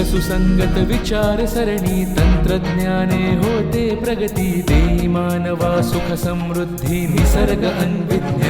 तर्कसुसंगत विचार सरणी तंत्रज्ञाने होते प्रगती देई मानवा सुख समृद्धी निसर्ग अन्विज्ञान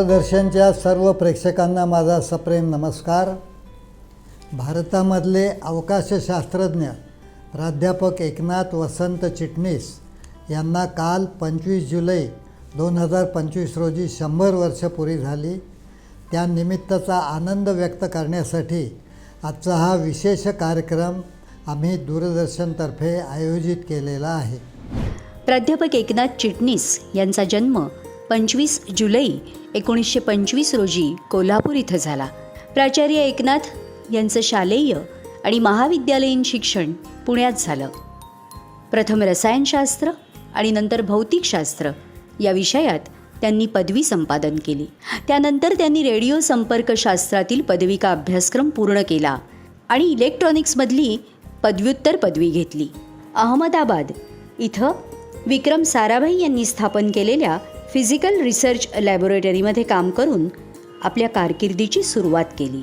दूरदर्शनच्या सर्व प्रेक्षकांना माझा सप्रेम नमस्कार. भारतामधले अवकाशशास्त्रज्ञ प्राध्यापक एकनाथ वसंत चिटणीस यांना काल पंचवीस जुलै दोन हजार पंचवीस रोजी शंभर वर्ष पुरी झाली. त्यानिमित्ताचा आनंद व्यक्त करण्यासाठी आजचा हा विशेष कार्यक्रम आम्ही दूरदर्शनतर्फे आयोजित केलेला आहे. प्राध्यापक एकनाथ चिटणीस यांचा जन्म पंचवीस जुलै एकोणीसशे पंचवीस रोजी कोल्हापूर इथं झाला. प्राचार्य एकनाथ यांचं शालेय आणि महाविद्यालयीन शिक्षण पुण्यात झालं. प्रथम रसायनशास्त्र आणि नंतर भौतिकशास्त्र या विषयात त्यांनी पदवी संपादन केली. त्यानंतर त्यांनी रेडिओ संपर्कशास्त्रातील पदविका अभ्यासक्रम पूर्ण केला आणि इलेक्ट्रॉनिक्समधली पदव्युत्तर पदवी घेतली. अहमदाबाद इथं विक्रम साराभाई यांनी स्थापन केलेल्या फिजिकल रिसर्च लॅबोरेटरीमध्ये काम करून आपल्या कारकिर्दीची सुरुवात केली.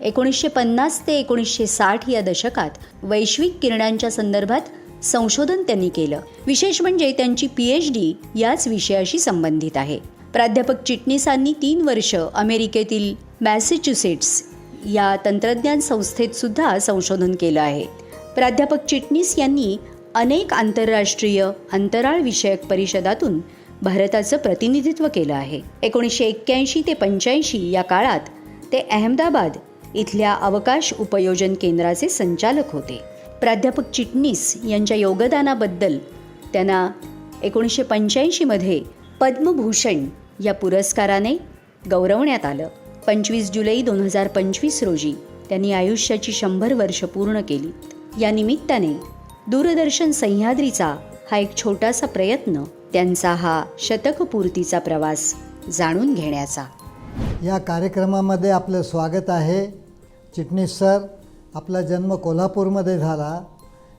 एकोणीसशे पन्नास ते एकोणीसशे साठ या दशकात वैश्विक किरणांच्या संदर्भात संशोधन त्यांनी केलं. विशेष म्हणजे त्यांची पी एच डी याच विषयाशी संबंधित आहे. प्राध्यापक चिटणीसांनी तीन वर्ष अमेरिकेतील मॅसेच्युसेट्स या तंत्रज्ञान संस्थेत सुद्धा संशोधन केलं आहे. प्राध्यापक चिटणीस यांनी अनेक आंतरराष्ट्रीय अंतराळ विषयक परिषदातून भारताचं प्रतिनिधित्व केलं आहे. एकोणीसशे एक्क्याऐंशी ते पंच्याऐंशी या काळात ते अहमदाबाद इथल्या अवकाश उपयोजन केंद्राचे संचालक होते. प्राध्यापक चिटणीस यांच्या योगदानाबद्दल त्यांना एकोणीसशे पंच्याऐंशीमध्ये पद्मभूषण या पुरस्काराने गौरवण्यात आलं. पंचवीस जुलै दोन हजार पंचवीस रोजी त्यांनी आयुष्याची शंभर वर्ष पूर्ण केली. या निमित्ताने दूरदर्शन सह्याद्रीचा हा एक छोटासा प्रयत्न त्यांचा हा शतकपूर्तीचा प्रवास जाणून घेण्याचा. या कार्यक्रमामध्ये आपलं स्वागत आहे. चिटणीस सर आपला जन्म कोल्हापूरमध्ये झाला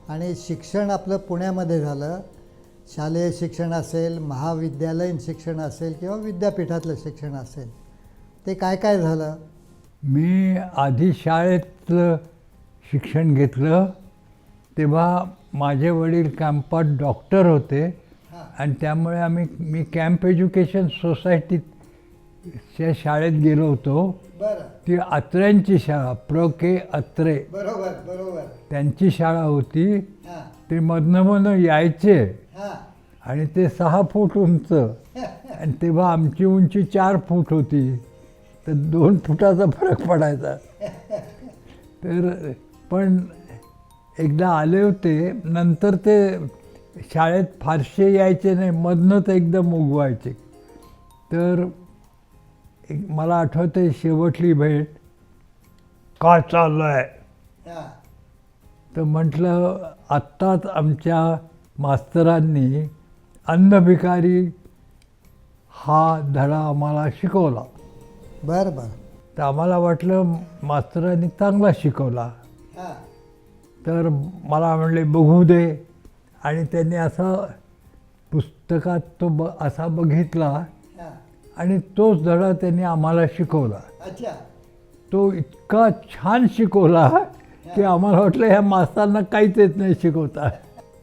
आणि शिक्षण आपलं पुण्यामध्ये झालं. शालेय शिक्षण असेल महाविद्यालयीन शिक्षण असेल किंवा विद्यापीठातलं शिक्षण असेल ते काय काय झालं? मी आधी शाळेतलं शिक्षण घेतलं. तेव्हा माझे वडील कॅम्पात डॉक्टर होते. आणि त्यामुळे आम्ही मी कॅम्प एज्युकेशन सोसायटीच्या शाळेत गेलो होतो. ती अत्र्यांची शाळा प्र के अत्रे. बरोबर बरोबर. त्यांची शाळा होती. ते मधनं मधनं यायचे. हां. आणि ते सहा फूट उंच. आणि तेव्हा आमची उंची चार फूट होती. तर दोन फुटाचा फरक पडायचा. तर पण एकदा आले होते. नंतर ते शाळेत फारसे यायचे नाही मधनंच एकदम उगवायचे. तर एक मला आठवते शेवटली भेट. काय चाललं आहे तर म्हटलं आत्ताच आमच्या मास्तरांनी अन्नभिकारी हा धडा आम्हाला शिकवला. बरं बरं. तर आम्हाला वाटलं मास्तरांनी चांगला शिकवला. तर मला म्हणले बघू दे. आणि त्यांनी असा पुस्तकात तो ब असा बघितला आणि तोच धडा त्यांनी आम्हाला शिकवला. अच्छा. तो इतका छान शिकवला की आम्हाला वाटलं ह्या मास्तरांना काहीच येत नाही शिकवता.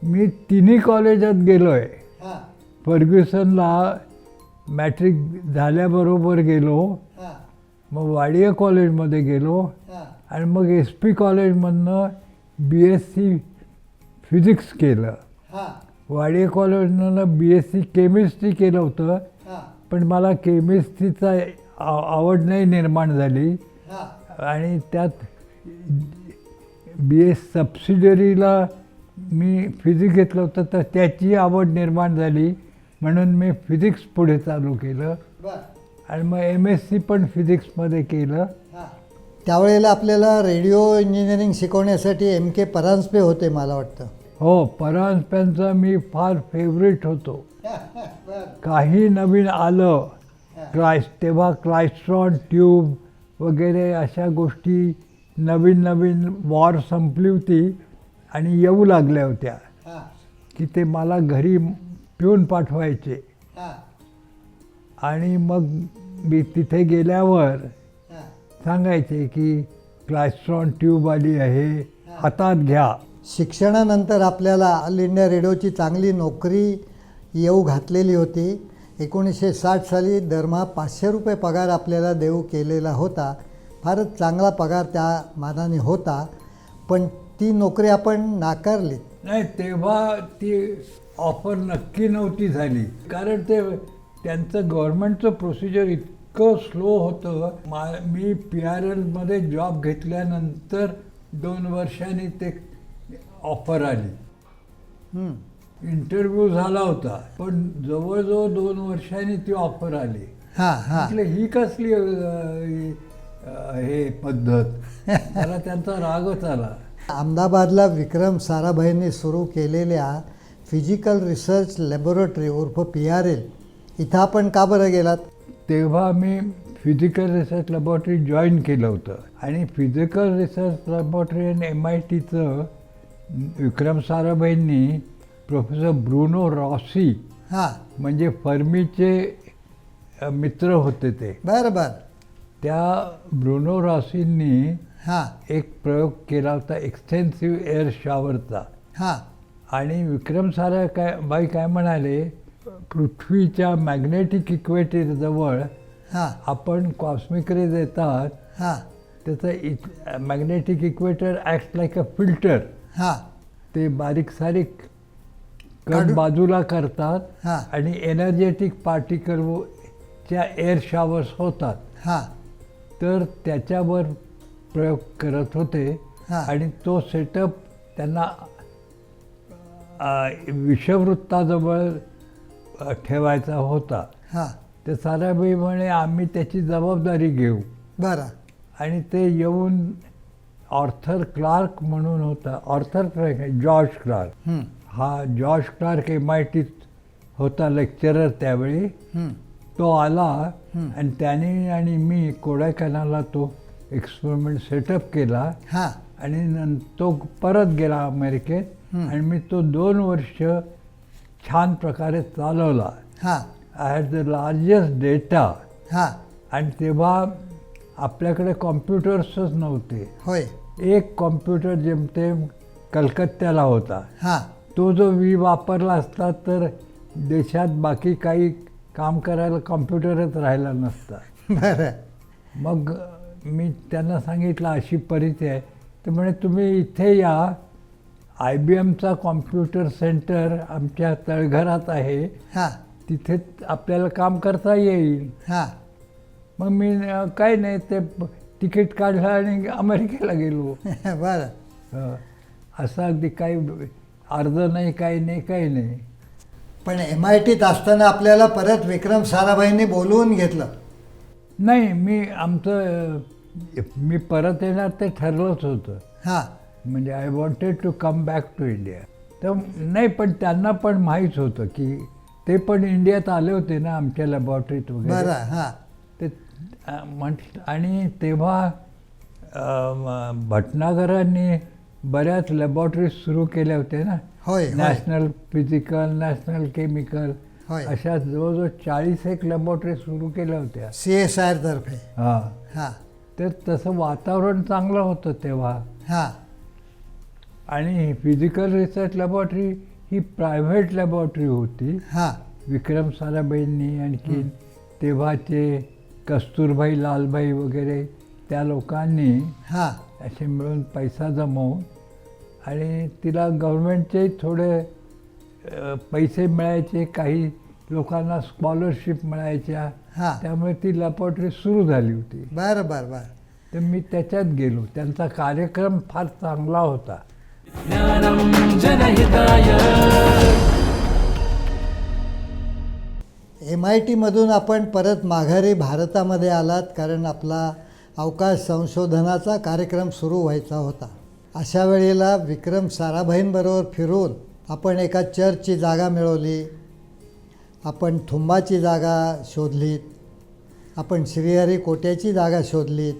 मी तिन्ही कॉलेजात गेलो आहे फर्ग्युसनला मॅट्रिक झाल्याबरोबर गेलो. मग वाडिया कॉलेजमध्ये गेलो. आणि मग एस पी कॉलेजमधनं बी एस सी फिजिक्स केलं. वाडिया कॉलेजनं बी एस सी केमिस्ट्री केलं होतं. पण मला केमिस्ट्रीचा आवड नाही निर्माण झाली. आणि त्यात बी एस सबसिडरीला मी फिजिक्स घेतलं होतं तर त्याची आवड निर्माण झाली. म्हणून मी फिजिक्स पुढे चालू केलं. आणि मग एम एस सी पण फिजिक्समध्ये केलं. त्यावेळेला आपल्याला रेडिओ इंजिनिअरिंग शिकवण्यासाठी एम के परांजपे होते मला वाटतं. हो परांजप्यांचा मी फार फेवरेट होतो. काही नवीन आलं क्लायस तेव्हा क्लायस्ट्रॉन ट्यूब वगैरे अशा गोष्टी नवीन नवीन वॉर संपली होती आणि येऊ लागल्या होत्या की ते मला घरी पिऊन पाठवायचे. आणि मग मी तिथे गेल्यावर सांगायचे की क्लायस्ट्रॉन ट्यूब आली आहे हातात घ्या. शिक्षणानंतर आपल्याला ऑल इंडिया रेडिओची चांगली नोकरी येऊ घातलेली होती. एकोणीसशे साठ साली दरमहा पाचशे रुपये पगार आपल्याला देऊ केलेला होता. फारच चांगला पगार त्या मानाने होता. पण ती नोकरी आपण नाकारली. नाही तेव्हा ती ऑफर नक्की नव्हती झाली. कारण ते त्यांचं गव्हर्नमेंटचं प्रोसिजर इतकं स्लो होतं. मा मी पी आर एलमध्ये जॉब घेतल्यानंतर दोन वर्षांनी ते ऑफर आली. इंटरव्ह्यू झाला होता पण जवळजवळ दोन वर्षांनी ती ऑफर आली. म्हटलं ही कसली हे पद्धत? मला त्यांचा रागच आला. अहमदाबादला विक्रम साराभाईंनी सुरू केलेल्या फिजिकल रिसर्च लॅबोरेटरी उर्फ पी आर एल इथं आपण का बरं गेलात? तेव्हा मी फिजिकल रिसर्च लॅबॉरेटरी जॉईन केलं होतं. आणि फिजिकल रिसर्च लॅबॉरेटरी आणि एम आय टीचं विक्रम साराभाईंनी प्रोफेसर ब्रुनो रॉसी हां. म्हणजे फर्मीचे मित्र होते ते. बरं बरं. त्या ब्रुनो रॉसींनी हां. एक प्रयोग केला होता एक्सटेन्सिव्ह एअर शॉवरचा हां. आणि विक्रम सारा काय बाई काय म्हणाले पृथ्वीच्या मॅग्नेटिक इक्वेटरजवळ हां. आपण कॉस्मिक रेज येतात हां. त्याचं magnetic equator act like a filter हां. ते बारीक सारीक कण काढून- बाजूला करतात हां. आणि एनर्जेटिक पार्टिकलच्या एअर शॉवर्स होतात. हां. तर त्याच्यावर प्रयोग करत होते. हां. आणि तो सेटअप त्यांना विषवृत्ताजवळ अ, ठेवायचा होता. हां. तर साराबाई म्हणे आम्ही त्याची जबाबदारी घेऊ. बरं. आणि ते येऊन ऑर्थर क्लार्क म्हणून होता. Arthur Clarke George Clarke. हं, जॉर्ज क्लार्क एम आय टीत होता लेक्चरर त्यावेळी. तो आला. आणि त्याने आणि मी कोडायकनालला तो एक्सपेरिमेंट सेटअप केला. हां. आणि तो परत गेला अमेरिकेत. आणि मी तो दोन वर्ष छान प्रकारे चालवला. हां. I had the largest data हां. आणि तेव्हा आपल्याकडे कॉम्प्युटर्सच नव्हते. होय. एक कॉम्प्युटर जेमतेम कलकत्त्याला होता. हां. तो जो मी वापरला असता तर देशात बाकी काही काम करायला कॉम्प्युटरच राहिला नसता. बरं. मग मी त्यांना सांगितलं अशी परिस्थिती आहे. तर म्हणे तुम्ही इथे या. आय बी एमचा कॉम्प्युटर सेंटर आमच्या तळघरात आहे. हां. तिथे आपल्याला काम करता येईल. हां. मग मी काय नाही ते तिकीट काढलं आणि अमेरिकेला गेलो. बरं. असं अगदी काही अर्ज नाही काही नाही काही नाही. पण एम आय टीत असताना आपल्याला परत विक्रम साराभाईंनी बोलवून घेतलं. नाही मी आमचं अं, मी परत येणार ते ठरलंच होतं. हां. म्हणजे I wanted to come back to India तर नाही पण त्यांना पण माहीत होतं की ते पण इंडियात आले होते ना आमच्या लॅबॉरेटरीत वगैरे. बरं हां. म्हट आणि तेव्हा भटनागरांनी बऱ्याच लॅबॉरेटरीज सुरू केल्या होत्या ना? होय नॅशनल फिजिकल नॅशनल केमिकल अशा जवळजवळ चाळीस एक लॅबॉरेटरी सुरू केल्या होत्या. सी एस आय तर्फे. हां. हां. तर तसं वातावरण चांगलं होतं तेव्हा. हां. आणि फिजिकल रिसर्च लॅबॉरेटरी ही प्रायव्हेट लॅबॉरेटरी होती. हां. विक्रम साराबाईंनी आणखी तेव्हाचे कस्तुरभाई लालभाई वगैरे त्या लोकांनी हां. असे मिळून पैसा जमवून आणि तिला गव्हर्नमेंटचे थोडे अ, पैसे मिळायचे काही लोकांना स्कॉलरशिप मिळायच्या. हां. त्यामुळे ती लॅबॉरेटरी सुरू झाली होती. बरं बरं बरं. तर मी त्याच्यात गेलो. त्यांचा कार्यक्रम फार चांगला होता. ज्ञानं जनहिताय. एम आय टीमधून आपण परत माघारी भारतामध्ये आलात कारण आपला अवकाश संशोधनाचा कार्यक्रम सुरू व्हायचा होता. अशा वेळेला विक्रम साराभाईंबरोबर फिरून आपण एका चर्चची जागा मिळवली. आपण थुंबाची जागा शोधलीत. आपण श्रीहरी कोट्याची जागा शोधलीत.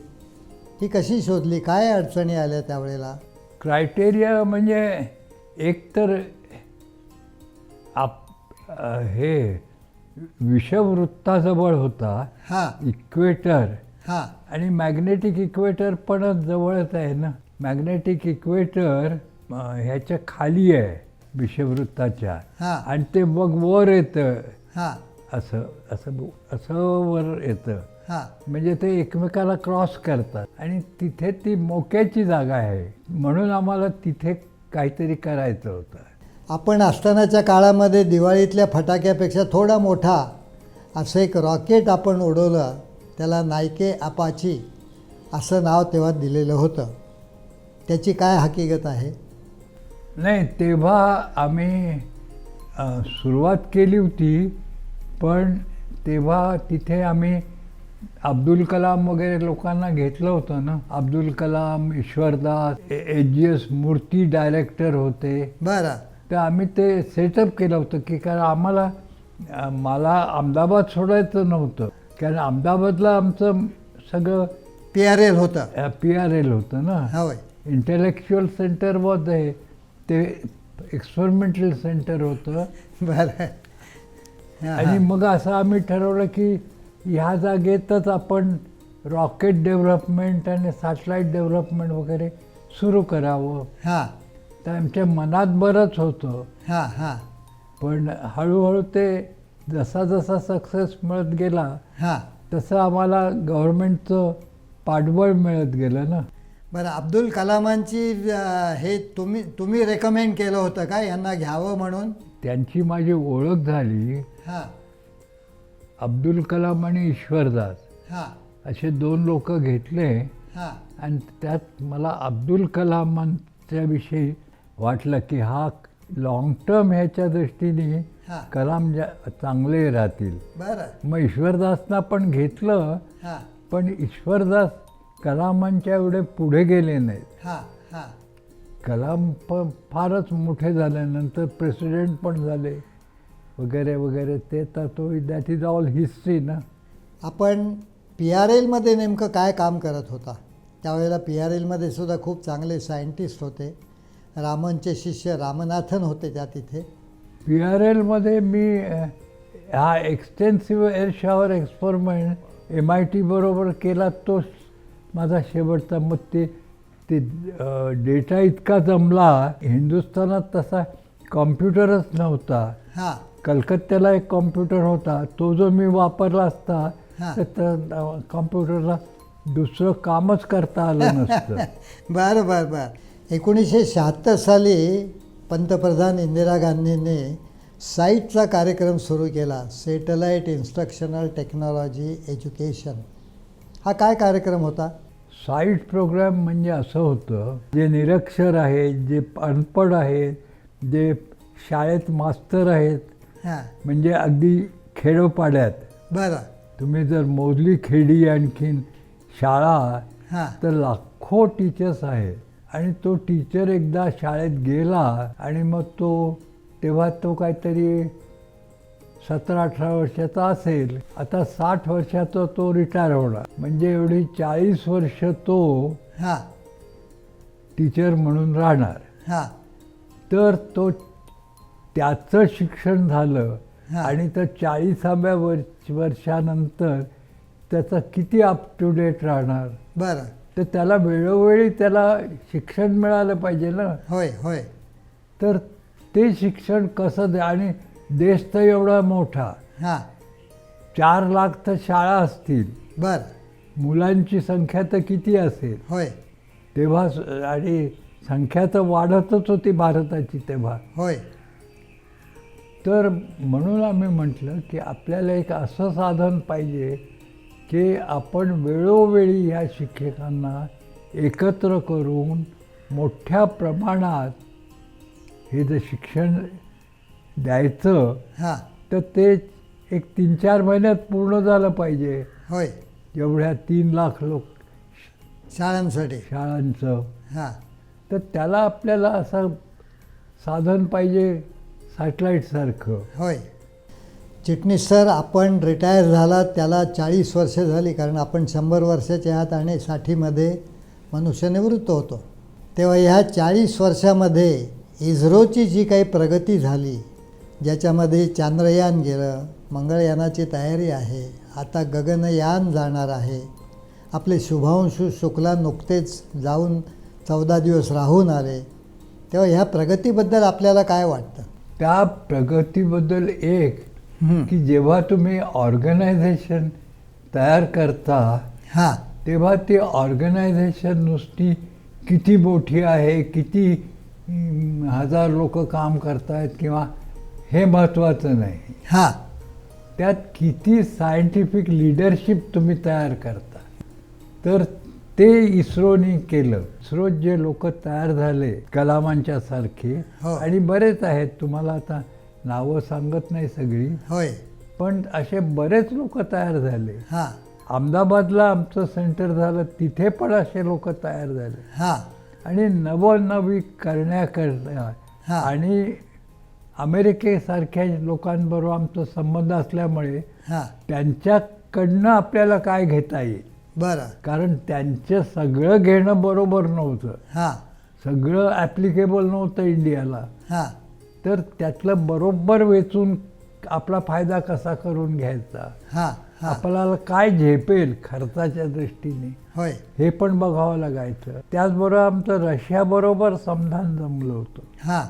ही कशी शोधली? काय अडचणी आल्या त्यावेळेला? क्रायटेरिया म्हणजे एकतर आप हे विषववृत्ताजवळ होता हां. इक्वेटर हां. आणि मॅग्नेटिक इक्वेटर पण जवळच आहे ना? मॅग्नेटिक इक्वेटर ह्याच्या खाली आहे विषववृत्ताच्या हां. आणि ते मग वर येतं. हां. असं असं असं वर येतं. हां. म्हणजे ते एकमेकाला क्रॉस करतात. आणि तिथे ती मोक्याची जागा आहे. म्हणून आम्हाला तिथे काहीतरी करायचं होतं. आपण असतानाच्या काळामध्ये दिवाळीतल्या फटाक्यापेक्षा थोडा मोठा असं एक रॉकेट आपण उडवलं त्याला नायके अपाची असं नाव तेव्हा दिलेलं होतं. त्याची काय हकीकत आहे? नाही तेव्हा आम्ही सुरुवात केली होती पण तेव्हा तिथे आम्ही अब्दुल कलाम वगैरे लोकांना घेतलं होतं ना. Abdul Kalam Ishwardas H G S Murthy director होते. बरं. तर आम्ही ते सेटअप केलं होतं की कारण आम्हाला मला अहमदाबाद सोडायचं नव्हतं. कारण अहमदाबादला आमचं सगळं पी आर एल होतं. पी आर एल होतं ना. होय. इंटेलेक्च्युअल सेंटर वॉज आहे ते एक्सपेरिमेंटल सेंटर होतं. बरं. आणि. मग असं आम्ही ठरवलं की ह्या जागेतच आपण रॉकेट डेव्हलपमेंट आणि सॅटेलाईट डेव्हलपमेंट वगैरे सुरू करावं. हां. तर आमच्या मनात बरंच होतं. हां हां. पण हळूहळू ते जसा जसा सक्सेस मिळत गेला हां. तसं आम्हाला गव्हर्मेंटचं पाठबळ मिळत गेलं ना. बरं अब्दुल कलामांची हे तुम्ही तुम्ही रेकमेंड केलं होतं का? यांना घ्यावं म्हणून? त्यांची माझी ओळख झाली. हां. अब्दुल कलाम आणि ईश्वरदास हां. असे दोन लोक घेतले. हां. आणि त्यात मला अब्दुल कलामांच्या विषयी वाटलं की हा लॉंग टर्म ह्याच्या दृष्टीने कलाम चांगले राहतील. बरं. मग ईश्वरदासना पण घेतलं पण ईश्वरदास कलामांच्या एवढे पुढे गेले नाहीत. कलाम पण फारच मोठे झाल्यानंतर प्रेसिडेंट पण झाले वगैरे वगैरे. ते तर तो दॅट इज ऑल हिस्ट्री ना. आपण पी आर एलमध्ये नेमकं काय काम करत होता? त्यावेळेला पी आर एलमध्ये सुद्धा खूप चांगले सायंटिस्ट होते. रामनचे शिष्य रामनाथन होते त्या तिथे. पी आर एलमध्ये मी हा extensive air shower experiment M I T बरोबर केला तोच माझा शेवटचा मग ते ते डेटा इतका जमला हिंदुस्थानात तसा कॉम्प्युटरच नव्हता. हां. कलकत्त्याला एक कॉम्प्युटर होता. तो जो मी वापरला असता. तर कॉम्प्युटरला दुसरं कामच करता आलं नसतं. बरं बरं बरं. एकोणीसशे शहात्तर साली पंतप्रधान इंदिरा गांधींनी साईटचा कार्यक्रम सुरू केला सेटलाईट इन्स्ट्रक्शनल टेक्नॉलॉजी एज्युकेशन. हा काय कार्यक्रम होता? साईट प्रोग्राम म्हणजे असं होतं जे निरक्षर आहेत जे अनपढ आहेत जे शाळेत मास्तर आहेत म्हणजे अगदी खेडोपाड्यात. बरं. तुम्ही जर मोजली खेडी आणखीन शाळा हां. तर लाखो टीचर्स आहेत. आणि तो टीचर एकदा शाळेत गेला आणि मग तो तेव्हा तो काहीतरी सतरा अठरा वर्षाचा असेल. आता साठ वर्षाचा तो रिटायर होणार. म्हणजे एवढी चाळीस वर्ष तो हां. टीचर म्हणून राहणार. हां. तर तो त्याचं शिक्षण झालं. हा. आणि तर चाळीसाव्या वर्ष वर्षानंतर त्याचा किती अप टू डेट राहणार? बरं. तर त्याला वेळोवेळी त्याला शिक्षण मिळालं पाहिजे ना. होय होय. तर ते शिक्षण कसं द्या आणि देश तर एवढा मोठा. हां. चार लाख तर शाळा असतील. बरं. मुलांची संख्या तर किती असेल? होय. तेव्हा स- आणि संख्या तर वाढतच होती भारताची तेव्हा. होय. तर म्हणून आम्ही म्हटलं की आपल्याला एक असं साधन पाहिजे की आपण वेळोवेळी ह्या शिक्षकांना एकत्र करून मोठ्या प्रमाणात हे जर शिक्षण द्यायचं हां. तर ते एक तीन चार महिन्यात पूर्ण झालं पाहिजे. होय. एवढ्या तीन लाख लोक शाळांसाठी. शाळांचं. हां. तर त्याला आपल्याला असं साधन पाहिजे सॅटेलाईटसारखं होय. चिटणीस सर आपण रिटायर झाला त्याला चाळीस वर्ष झाली कारण आपण शंभर वर्षाच्या ह्यात आणि साठीमध्ये मनुष्य निवृत्त होतो. तेव्हा ह्या चाळीस वर्षामध्ये इस्रोची जी काही प्रगती झाली ज्याच्यामध्ये चांद्रयान गेलं मंगळयानाची तयारी आहे आता गगनयान जाणार आहे आपले शुभांशु शुक्ला नुकतेच जाऊन चौदा दिवस राहून आले तेव्हा ह्या प्रगतीबद्दल आपल्याला काय वाटतं? त्या प्रगतीबद्दल एक की जेव्हा तुम्ही ऑर्गनायझेशन तयार करता हां. तेव्हा ती ऑर्गनायझेशन नुसती किती मोठी आहे किती हजार लोक काम करतायत किंवा हे महत्त्वाचं नाही. हां. त्यात किती सायंटिफिक लिडरशिप तुम्ही तयार करता. तर ते इस्रोनी केलं. इस्रोत जे लोक तयार झाले कलामांच्या सारखे हो. आणि बरेच आहेत. तुम्हाला आता नावं सांगत नाही सगळी. होय. पण असे बरेच लोक तयार झाले. हां. अहमदाबादला आमचं सेंटर झालं तिथे पण असे लोक तयार झाले. हां. आणि नवनवी करण्याकरता हा. आणि अमेरिकेसारख्या लोकांबरोबर आमचा संबंध असल्यामुळे हां. त्यांच्याकडनं आपल्याला काय घेता येईल? बरं. कारण त्यांचं सगळं घेणं बरोबर नव्हतं. हां. सगळं ॲप्लिकेबल नव्हतं इंडियाला. हां. तर त्यातलं बरोबर वेचून आपला फायदा कसा करून घ्यायचा? हां आपल्याला काय झेपेल खर्चाच्या दृष्टीने? होय. हे पण बघावं लागायचं. त्याचबरोबर आमचं रशियाबरोबर समधान जमलं होतं. हां.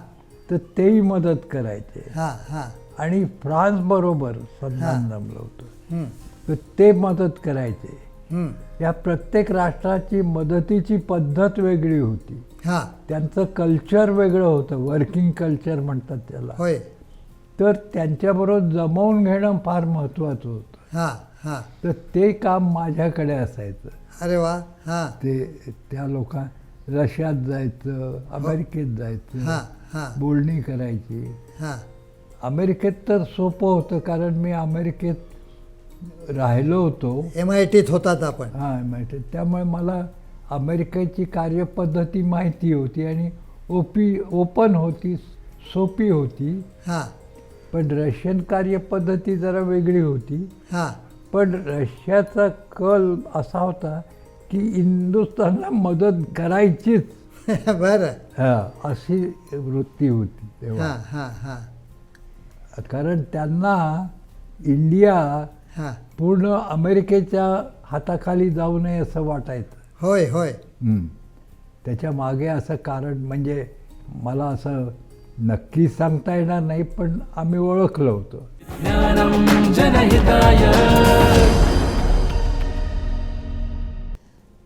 तर तेही मदत करायचे. हां हां. आणि फ्रान्सबरोबर हा. समधान जमलं होतं. तर ते मदत करायचे. या प्रत्येक राष्ट्राची मदतीची पद्धत वेगळी होती. हां. त्यांचं कल्चर वेगळं होतं. वर्किंग कल्चर म्हणतात त्याला. होय. तर त्यांच्याबरोबर जमवून घेणं फार महत्त्वाचं होतं. हां हां. तर ते काम माझ्याकडे असायचं. अरे वा हां. ते त्या लोकां रशियात जायचं अमेरिकेत जायचं हां हां. बोलणी करायची. हां. अमेरिकेत तर सोपं होतं कारण मी अमेरिकेत राहिलो होतो. एम आय टीत होतात आपण. हां माहिती त्यामुळे मला अमेरिकेची कार्यपद्धती माहिती होती आणि ओपी ओपन होती सोपी होती. हां. पण रशियन कार्यपद्धती जरा वेगळी होती. हां. पण रशियाचा कल असा होता की हिंदुस्थानला मदत करायचीच. बरं. हा अशी वृत्ती होती तेव्हा. हां हां हां. कारण त्यांना इंडिया हां. पूर्ण अमेरिकेच्या हाताखाली जाऊ नये असं वाटायचं. होय होय. त्याच्यामागे असं कारण म्हणजे मला असं नक्की सांगता येणार नाही पण आम्ही ओळखलं होतं. ज्ञानं जनहिताय.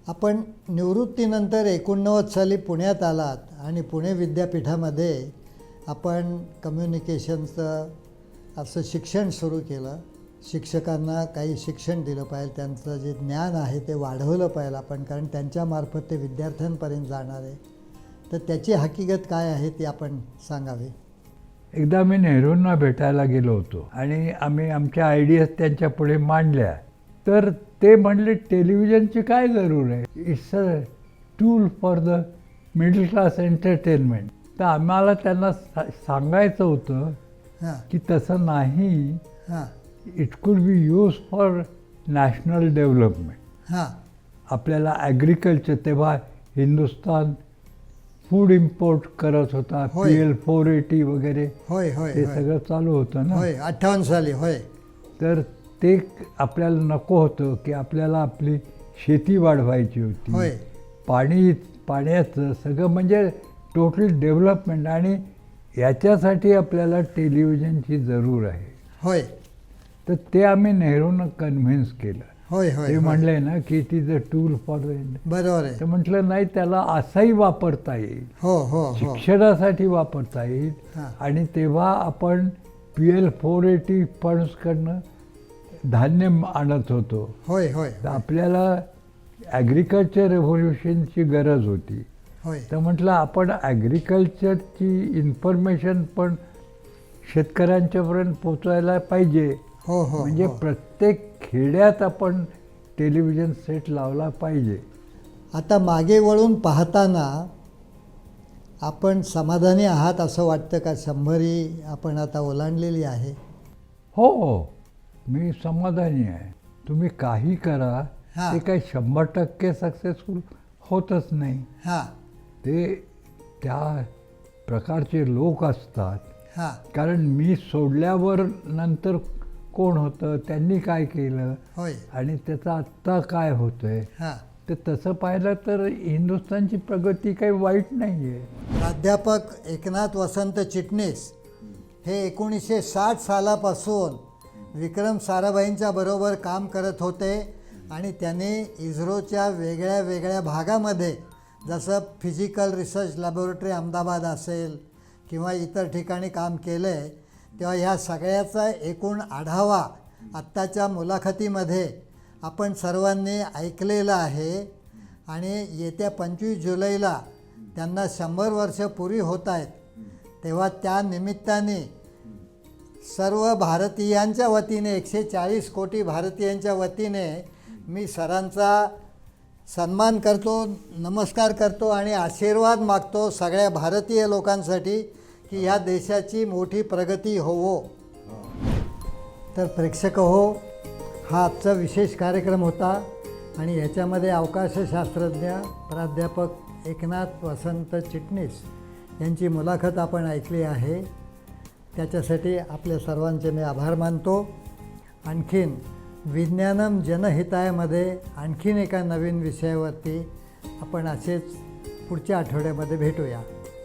आपण निवृत्तीनंतर एकोणनव्वद साली पुण्यात आलात आणि पुणे विद्यापीठामध्ये आपण कम्युनिकेशनचं असं शिक्षण सुरू केलं. शिक्षकांना काही शिक्षण दिलं पाहिजे त्यांचं जे ज्ञान आहे ते वाढवलं पाहिजे आपण कारण त्यांच्यामार्फत ते विद्यार्थ्यांपर्यंत जाणार आहे. तर त्याची हकीकत काय आहे ती आपण सांगावी. एकदा मी नेहरूंना भेटायला गेलो होतो आणि आम्ही आमच्या आयडियाज त्यांच्या पुढे मांडल्या. तर ते म्हणले टेलिव्हिजनची काय जरूर आहे? It's a tool for the middle class entertainment तर आम्हाला त्यांना सांगायचं होतं की तसं नाही. हां. It could be use for national development हां. आपल्याला ॲग्रिकल्चर तेव्हा हिंदुस्तान फूड इम्पोर्ट करत होता. पी एल फोर एटी वगैरे. होय होय ते सगळं चालू होतं ना. होय अठ्ठावन्न साली होय. तर ते आपल्याला नको होतं की आपल्याला आपली शेती वाढवायची होती. होय. पाणी पाण्याचं सगळं म्हणजे टोटल डेव्हलपमेंट आणि याच्यासाठी आपल्याला टेलिव्हिजनची जरूर आहे. होय. तर ते आम्ही नेहरूंना कन्व्हिन्स केलं. होय होय ते. म्हणले ना की it is a tool for बरोबर आहे. तर म्हटलं नाही त्याला असाही वापरता येईल. हो हो हो. शिक्षणासाठी वापरता येईल. आणि तेव्हा आपण पी एल फोर एटी फंड्सकडनं धान्य आणत होतो. होय होय आपल्याला ॲग्रिकल्चर रेव्होल्युशनची गरज होती. होय. तर म्हटलं आपण ॲग्रिकल्चरची इन्फॉर्मेशन पण शेतकऱ्यांच्यापर्यंत पोचवायला पाहिजे. हो हो म्हणजे हो. प्रत्येक खेड्यात आपण टेलिव्हिजन सेट लावला पाहिजे. आता मागे वळून पाहताना आपण समाधानी आहात असं वाटतं का? शंभरी आपण आता ओलांडलेली आहे. हो हो. मी समाधानी आहे. तुम्ही काही करा. हां. ते काही शंभर टक्के सक्सेसफुल होतच नाही. हां. ते त्या प्रकारचे लोक असतात. हां. कारण मी सोडल्यावर नंतर कोण होतं त्यांनी काय केलं होय. आणि त्याचं आत्ता काय होतंय हां. तर तसं पाहिलं तर हिंदुस्थानची प्रगती काही वाईट नाही आहे प्राध्यापक एकनाथ वसंत चिटणीस हे एकोणीसशे साठ सालापासून विक्रम साराभाईंच्या बरोबर काम करत होते आणि त्यांनी इस्रोच्या वेगळ्या वेगळ्या भागामध्ये जसं फिजिकल रिसर्च लॅबोरेटरी अहमदाबाद असेल किंवा इतर ठिकाणी काम केलं आहे तेव्हा ह्या सगळ्याचा एकूण आढावा आत्ताच्या मुलाखतीमध्ये आपण सर्वांनी ऐकलेला आहे आणि येत्या पंचवीस जुलैला त्यांना शंभर वर्ष पुरी होत आहेत. तेव्हा त्या निमित्ताने सर्व भारतीयांच्या वतीने एकशे चाळीस कोटी भारतीयांच्या वतीने मी सरांचा सन्मान करतो नमस्कार करतो आणि आशीर्वाद मागतो सगळ्या भारतीय लोकांसाठी. की या देशाची मोठी प्रगती होवो. तर प्रेक्षक हो हा आजचा विशेष कार्यक्रम होता आणि याच्यामध्ये अवकाशशास्त्रज्ञ प्राध्यापक एकनाथ वसंत चिटणीस यांची मुलाखत आपण ऐकली आहे. त्याच्यासाठी आपल्या सर्वांचे मी आभार मानतो. आणखीन विज्ञानम जनहितायमध्ये आणखीन एका नवीन विषयावरती आपण असेच पुढच्या आठवड्यामध्ये भेटूया.